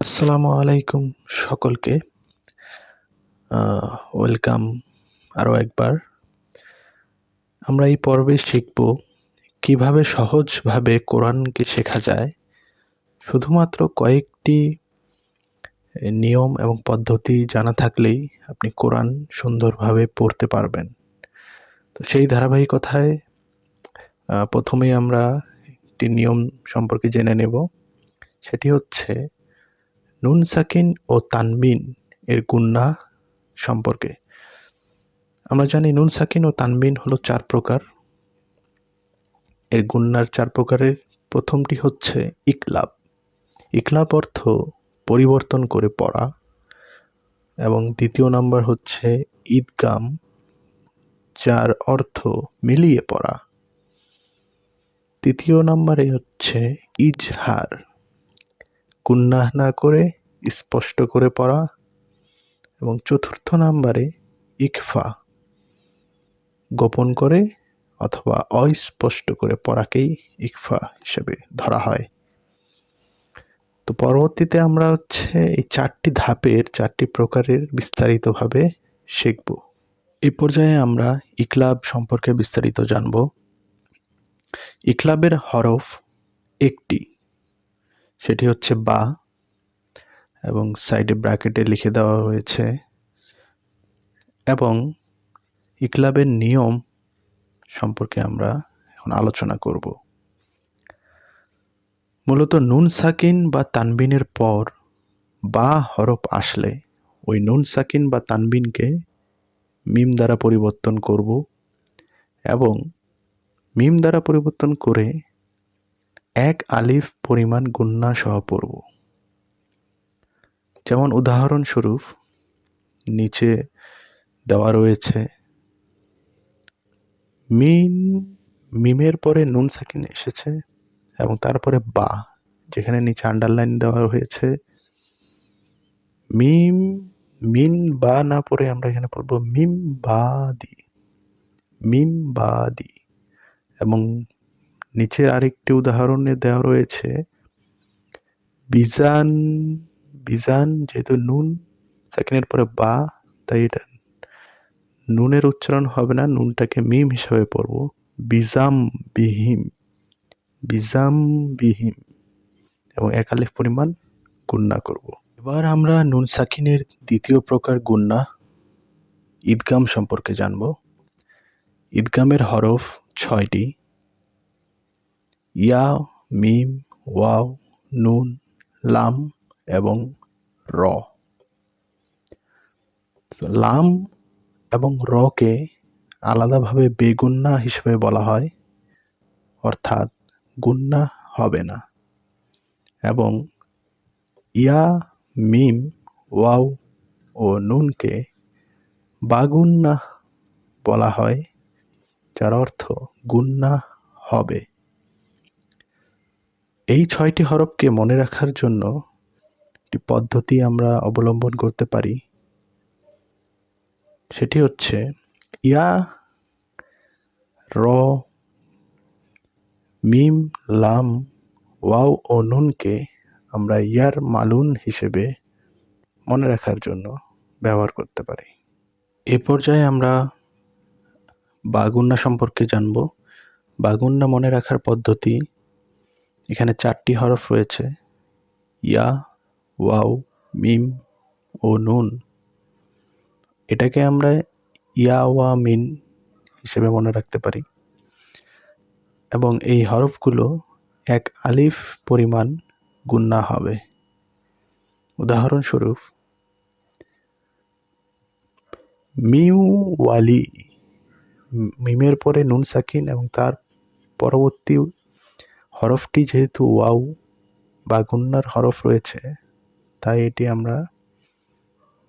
আসসালামু আলাইকুম সকলকে। ওয়েলকাম আরও একবার। আমরা এই পর্বে শিখব কীভাবে সহজভাবে কোরআনকে শেখা যায়। শুধুমাত্র কয়েকটি নিয়ম এবং পদ্ধতি জানা থাকলেই আপনি কোরআন সুন্দরভাবে পড়তে পারবেন। তো সেই ধারাবাহিকতায় প্রথমেই আমরা একটি নিয়ম সম্পর্কে জেনে নেব। সেটি হচ্ছে নুন সাকিন ও তানবিন এর গুন্না সম্পর্কে। আমরা জানি নুন সাকিন ও তানবিন হলো চার প্রকার। এর গুন্নার চার প্রকারের প্রথমটি হচ্ছে ইকলাব। ইকলাব অর্থ পরিবর্তন করে পড়া এবং দ্বিতীয় নাম্বার হচ্ছে ঈদগাম, যার অর্থ মিলিয়ে পড়া। তৃতীয় নাম্বারে হচ্ছে ইজহার। গুন্নাহ না করে, স্পষ্ট করে পড়া। এবং চতুর্থ নাম্বারে ইকফা, গোপন করে অথবা অস্পষ্ট করে পড়াকেই ইকফা হিসেবে ধরা হয়। তো পরবর্তীতে আমরা হচ্ছে এই চারটি ধাপের, চারটি প্রকারের বিস্তারিতভাবে শিখব। এই পর্যায়ে আমরা ইকলাব সম্পর্কে বিস্তারিত জানব। ইকলাবের হরফ একটি। সেটি হচ্ছে বা এবং সাইডে ব্র্যাকেটে লিখে দেওয়া হয়েছে এবং ইকলাবের নিয়ম সম্পর্কে আমরা এখন আলোচনা করব। মূলত নুন সাকিন বা তানবিনের পর বা হরফ আসলে ওই নুন সাকিন বা তানবিনকে মিম দ্বারা পরিবর্তন করব এবং মিম দ্বারা পরিবর্তন করে এক আলিফ পরিমাণ গুন্না সহ পড়ব। যেমন উদাহরণস্বরূপ, নিচে দেওয়া রয়েছে, মিন, মিমের পরে নুন সাকিন এসেছে এবং তারপরে বা, যেখানে নিচে আন্ডারলাইন দেওয়া হয়েছে, মিম, মিন, বা না পড়ে আমরা এখানে পড়ব মিম, বা, দি, মিম, বা, দি এবং নিচে আরেকটি উদাহরণে দেওয়া রয়েছে, বিজান বিজান যেহেতু নুন, সেকেন্ডের পরে বা, তাই এটা নুনের উচ্চারণ হবে না, নুনটাকে মিম হিসাবে পড়ব, বিজাম বিহিম বিজাম বিহিম, এবং একালিফ পরিমাণ গুন্না করব। এবার আমরা নুন সাকিনের দ্বিতীয় প্রকার গুন্না ঈদগাম সম্পর্কে জানব। ঈদগামের হরফ ছয়টি ইয়া মিম, ওয়াও, নুন, লাম এবং র। লাম এবং রকে আলাদাভাবে বেগুন্না হিসেবে বলা হয়, অর্থাৎ গুন্না হবে না। এবং ইয়া, মিম, ওয়াও ও নুনকে বাগুন্না বলা হয়, যার অর্থ গুন্না হবে। এই ছয়টি হরফকে মনে রাখার জন্য একটি পদ্ধতি আমরা অবলম্বন করতে পারি। সেটি হচ্ছে ইয়া, র, মিম, লাম, ওয়াও ও নুনকে আমরা ইয়ার মালুন হিসেবে মনে রাখার জন্য ব্যবহার করতে পারি। এ পর্যায়ে আমরা বাগুন্না সম্পর্কে জানব। বাগুন্না মনে রাখার পদ্ধতি এখানে চারটি হরফ রয়েছে। ইয়া, ওয়াও, মিম ও নুন। এটাকে আমরা ইয়া, ওয়া, মিন হিসেবে মনে রাখতে পারি। এবং এই হরফগুলো এক আলিফ পরিমাণ গুন্না হবে। উদাহরণস্বরূপ, মিউ ওয়ালি, মিমের পরে নুন সাকিন এবং তার পরবর্তী হরফটি যেহেতু ওয়াও বা গুন্নার হরফ রয়েছে, তাই এটি আমরা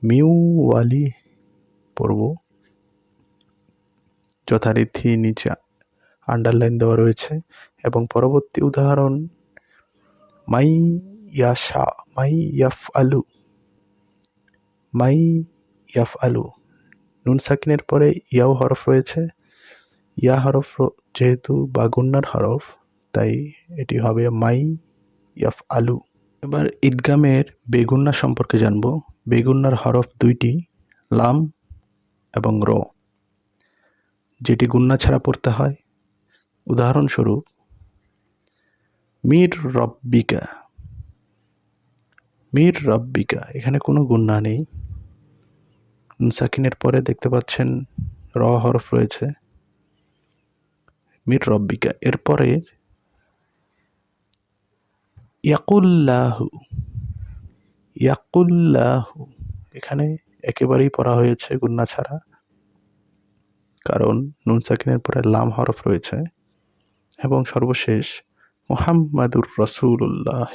মিউ ওয়ালি পড়ব। যথারীতি নিচে আন্ডারলাইন দেওয়া রয়েছে এবং পরবর্তী উদাহরণ, মাই ইয়াশা, মাই ইয়াফ আলু মাই ইয়াফ আলু নুন সাকিনের পরে ইয়াও হরফ রয়েছে। ইয়া হরফ যেহেতু বা গুন্নার হরফ তাই এটি হবে মাই ইয়াফ আলু এবার ঈদগামের বেগুন্না সম্পর্কে জানব। বেগুন্নার হরফ দুইটি, লাম এবং র। যেটি গুন্না ছাড়া পড়তে হয়। উদাহরণস্বরূপ, মীর রব্বিকা। মীর রব্বিকা, এখানে কোনো গুন্না নেই। সাকিনের পরে দেখতে পাচ্ছেন র হরফ রয়েছে। মির রব্বিকা এরপরে ইয়াকুল্লাহু ইয়াকুল্লাহু। এখানে একেবারেই পড়া হয়েছে গুন্না ছাড়া, কারণ নুন সাকিনের পরে লাম হরফ রয়েছে এবং সর্বশেষ মোহাম্মদুর রসুল্লাহ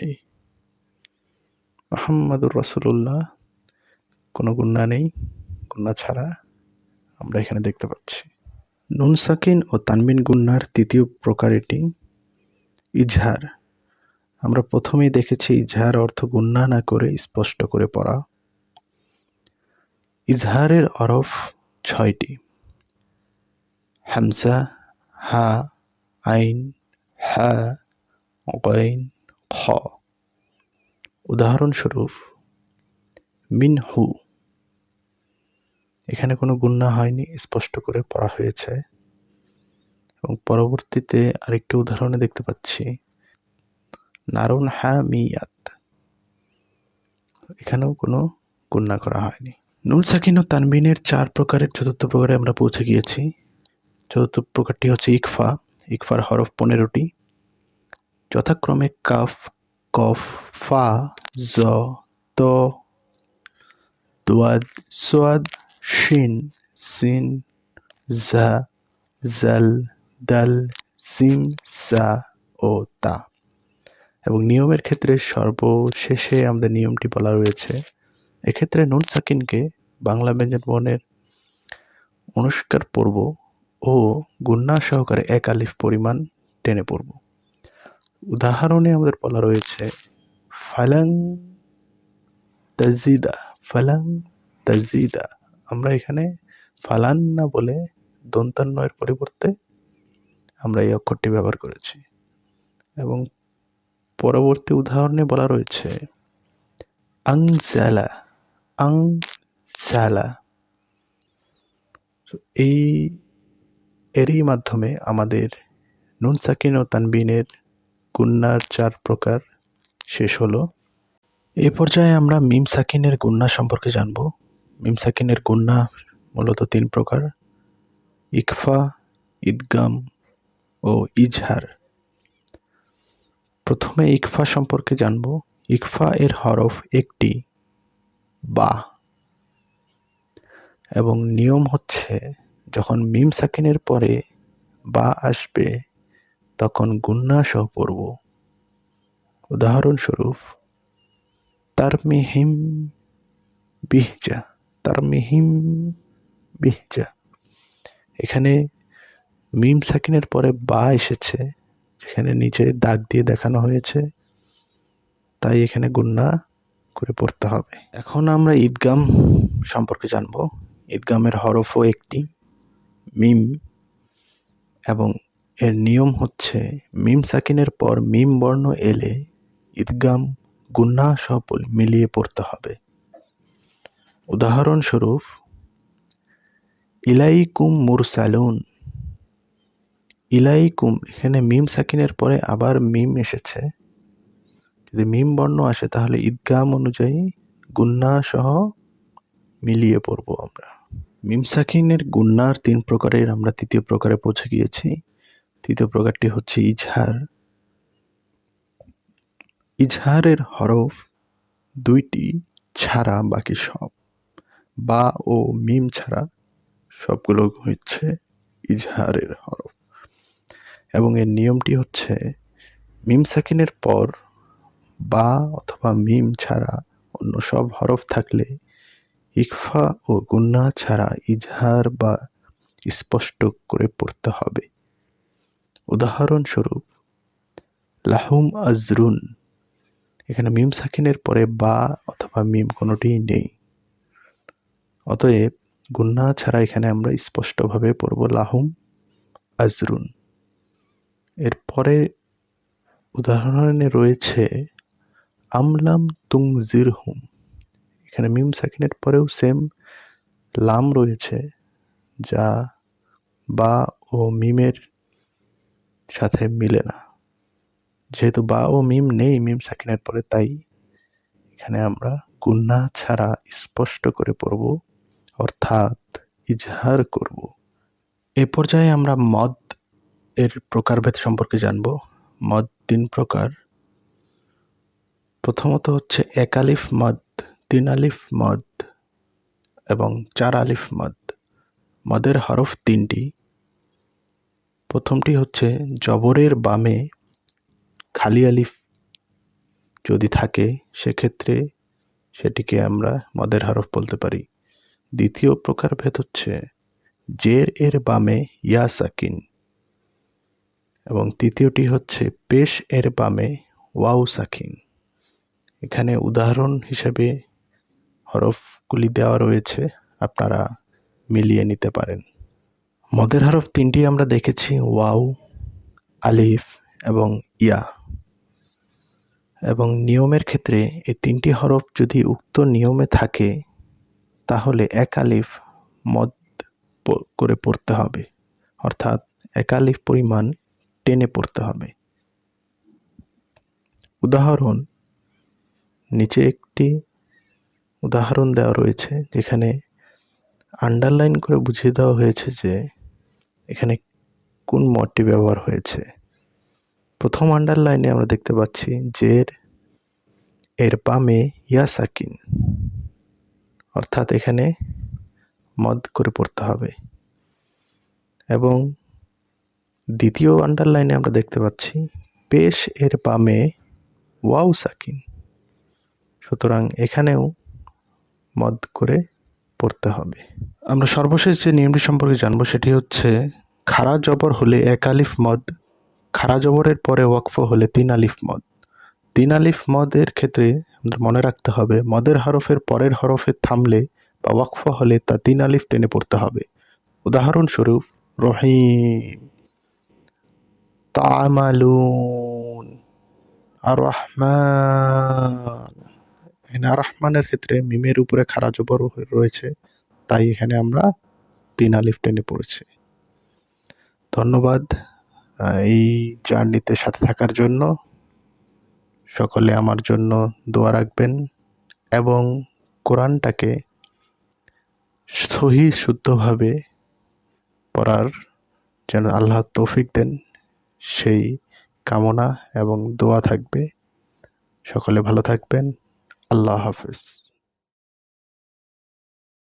মোহাম্মদুর রসুল্লাহ কোনো গুন্না নেই, গুন্না ছাড়া আমরা এখানে দেখতে পাচ্ছি। নুন সাকিন ও তানবিন গুন্নার তৃতীয় প্রকার এটি ইজহার। আমরা প্রথমেই দেখেছি ইজহার অর্থ গুন্না না করে স্পষ্ট করে পড়া। ইজহারের অরফ ছয়টি। হামসা হা, আইন, হা, গইন, খ। উদাহরণস্বরূপ মিন হু এখানে কোনো গুন্না হয়নি, স্পষ্ট করে পড়া হয়েছে। এবং পরবর্তীতে আরেকটি উদাহরণে দেখতে পাচ্ছি। নারুন হা মিয়াত এখানেও কোনো গুন্না করা হয়নি। নুন সাকিন ও তানবিনের চার প্রকারের চতুর্থ প্রকারে আমরা পৌঁছে গিয়েছি। চতুর্থ প্রকারটি হচ্ছে ইকফা, ইকফার হরফ পনেরোটি। যথাক্রমে কাফ, কফ, ফা, জ, ত, দোয়াদ, সোয়াদ, শিন, সিন, জা, জাল, দাল, সিম, সা ও তা। এবং নিয়মের ক্ষেত্রে সর্বশেষে আমাদের নিয়মটি বলা রয়েছে। এক্ষেত্রে নুন সাকিনকে বাংলা ব্যঞ্জন বর্ণের অনুষ্কার পড়ব ও গুন্না সহকারে এক আলিফ পরিমাণ টেনে পড়ব। উদাহরণে আমাদের বলা রয়েছে, ফালাং তাজিদা ফালাং তাজিদা। আমরা এখানে ফালান না বলে দন্তান্নয়ের পরিবর্তে আমরা এই অক্ষরটি ব্যবহার করেছি। এবং পরবর্তী উদাহরণে বলা রয়েছে আং স্যালা আং স্যালা এই, এরই মাধ্যমে আমাদের নুন সাকিন ও তানবিনের গুন্নার চার প্রকার শেষ হলো। এ পর্যায়ে আমরা মিম সাকিনের গুন্না সম্পর্কে জানব। মিম সাকিনের গুন্না মূলত তিন প্রকার, ইকফা, ঈদগাম ও ইজহার। প্রথমে ইকফা সম্পর্কে জানব। ইকফা এর হরফ একটি, বা। এবং নিয়ম হচ্ছে, যখন মিম সাকিনের পরে বা আসবে, তখন গুন্না সহ পড়ব। উদাহরণস্বরূপ, তারমিহিম বিহজা তারমিহিম বিহজা। এখানে মিম সাকিনের পরে বা এসেছে যেখানে নিচে দাগ দিয়ে দেখানো হয়েছে। তাই এখানে গুন্না করে পড়তে হবে। এখন আমরা ঈদগাম সম্পর্কে জানব। ঈদগামের হরফও একটি, মিম, এবং এর নিয়ম হচ্ছে মিম সাকিনের পর মিম বর্ণ এলে ঈদগাম গুন্না সহ মিলিয়ে পড়তে হবে। উদাহরণস্বরূপ, ইলাইকুম মুরসালুন ইলাইকুম, এখানে মিম সাকিনের পরে আবার মিম এসেছে। যদি মিম বর্ণ আসে, তাহলে ঈদগাম অনুযায়ী গুন্না সহ মিলিয়ে পড়ব আমরা। মিম সাকিনের গুন্নার তিন প্রকারের আমরা তৃতীয় প্রকারে পৌঁছে গিয়েছি। তৃতীয় প্রকারটি হচ্ছে ইজহার। ইজহারের হরফ দুইটি ছাড়া বাকি সব। বা ও মিম ছাড়া সবগুলো হচ্ছে ইজহারের হরফ। এবং এর নিয়মটি হচ্ছে, মিম সাকিনের পর বা অথবা মিম ছাড়া অন্য সব হরফ থাকলে ইকফা ও গুন্না ছাড়া ইজহার বা স্পষ্ট করে পড়তে হবে। উদাহরণস্বরূপ, লাহুম আজরুন, এখানে মিম সাকিনের পরে বা অথবা মিম কোনোটিই নেই। অতএব, গুন্না ছাড়া এখানে আমরা স্পষ্টভাবে পড়ব লাহুম আজরুন। এরপরে উদাহরণে রয়েছে, আমলাম তুং জির হুম এখানে মিম সাকিনের পরেও সেম লাম রয়েছে, যা বা ও মিমের সাথে মিলে না। যেহেতু বা ও মিম নেই মিম সাকিনের পরে, তাই এখানে আমরা গুন্না ছাড়া স্পষ্ট করে পড়ব, অর্থাৎ ইজহার করব। এ পর্যায়ে আমরা মদ এর প্রকারভেদ সম্পর্কে জানব। মদ তিন প্রকার। প্রথমত হচ্ছে এক আলিফ মদ, তিন আলিফ মদ এবং চার আলিফ মদ। মদের হরফ তিনটি। প্রথমটি হচ্ছে জবরের বামে খালি আলিফ যদি থাকে, সেক্ষেত্রে সেটিকে আমরা মদের হরফ বলতে পারি। দ্বিতীয় প্রকারভেদ হচ্ছে জের এর বামে ইয়া সাকিন। এবং তৃতীয়টি হচ্ছে পেশ এর বামে ওয়াও সাকিন। এখানে উদাহরণ হিসেবে হরফগুলি দেওয়া রয়েছে, আপনারা মিলিয়ে নিতে পারেন। মদের হরফ তিনটি আমরা দেখেছি, ওয়াও, আলিফ এবং ইয়া। এবং নিয়মের ক্ষেত্রে এই তিনটি হরফ যদি উক্ত নিয়মে থাকে, তাহলে এক আলিফ মদ করে পড়তে হবে। অর্থাৎ এক আলিফ পরিমাণ টেনে পড়তে হবে। উদাহরণ, নিচে একটি উদাহরণ দেওয়া রয়েছে যেখানে আন্ডারলাইন করে বুঝিয়ে দেওয়া হয়েছে যে এখানে কোন মডটি ব্যবহার হয়েছে। প্রথম আন্ডারলাইনে আমরা দেখতে পাচ্ছি জের, এর বামে ইয়া সাকিন অর্থাৎ এখানে মদ করে পড়তে হবে। এবং দ্বিতীয় আন্ডারলাইনে আমরা দেখতে পাচ্ছি, পেশ এর বামে, ওয়াও সাকিন। সুতরাং এখানেও মদ করে পড়তে হবে। আমরা সর্বশেষ যে নিয়মটি সম্পর্কে জানব সেটি হচ্ছে খাড়া জবর হলে এক আলিফ মদ খাড়া জবরের পরে ওয়াকফ হলে তিন আলিফ মদ। তিন আলিফ মদের ক্ষেত্রে আমাদের মনে রাখতে হবে, মদের হরফের পরের হরফে থামলে বা ওয়াকফ হলে তা তিন আলিফ টেনে পড়তে হবে। উদাহরণস্বরূপ, রহিম। তামালুন আর রহমান এখানে আর রহমানের ক্ষেত্রে মিমের উপরে জবর রয়েছে, তাই এখানে আমরা তিন আলিফ টেনে পড়েছি। ধন্যবাদ এই জার্নিতে সাথে থাকার জন্য। সকলে আমার জন্য দোয়া রাখবেন এবং কোরআনটাকে সহি শুদ্ধভাবে পড়ার যেন আল্লাহ তৌফিক দেন। সেই কামনা এবং দোয়া থাকবে। সকলে ভালো থাকবেন। আল্লাহ হাফেজ।